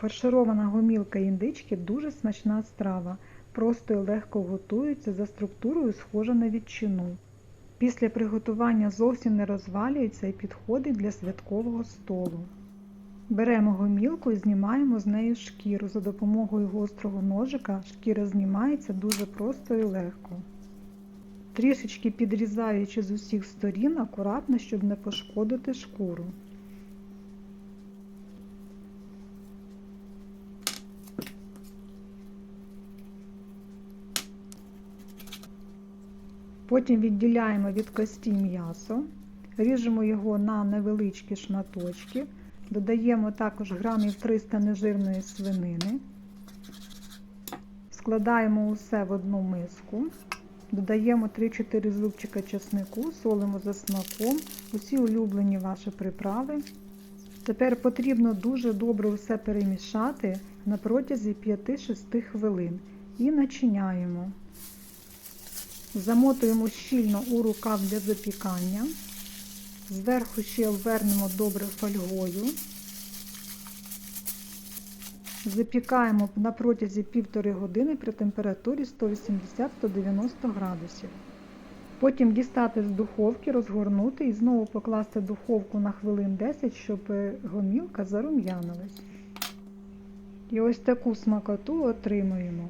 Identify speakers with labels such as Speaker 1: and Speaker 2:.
Speaker 1: Фарширована гомілка індички дуже смачна страва. Просто і легко готується за структурою схожа на ветчину. Після приготування зовсім не розвалюється і підходить для святкового столу. Беремо гомілку і знімаємо з неї шкіру. За допомогою гострого ножика шкіра знімається дуже просто і легко. Трішечки підрізаючи з усіх сторін, акуратно, щоб не пошкодити шкуру. Потім відділяємо від кості м'ясо, ріжемо його на невеличкі шматочки, додаємо також грамів 300 нежирної свинини, складаємо усе в одну миску, додаємо 3-4 зубчика чеснику, солимо за смаком, усі улюблені ваші приправи. Тепер потрібно дуже добре все перемішати на протязі 5-6 хвилин і начиняємо. Замотуємо щільно у рукав для запікання. Зверху ще обвернемо добре фольгою. Запікаємо на протязі півтори години при температурі 180-190 градусів. Потім дістати з духовки, розгорнути і знову покласти духовку на хвилин 10, щоб гомілка зарум'янилась. І ось таку смакоту отримуємо.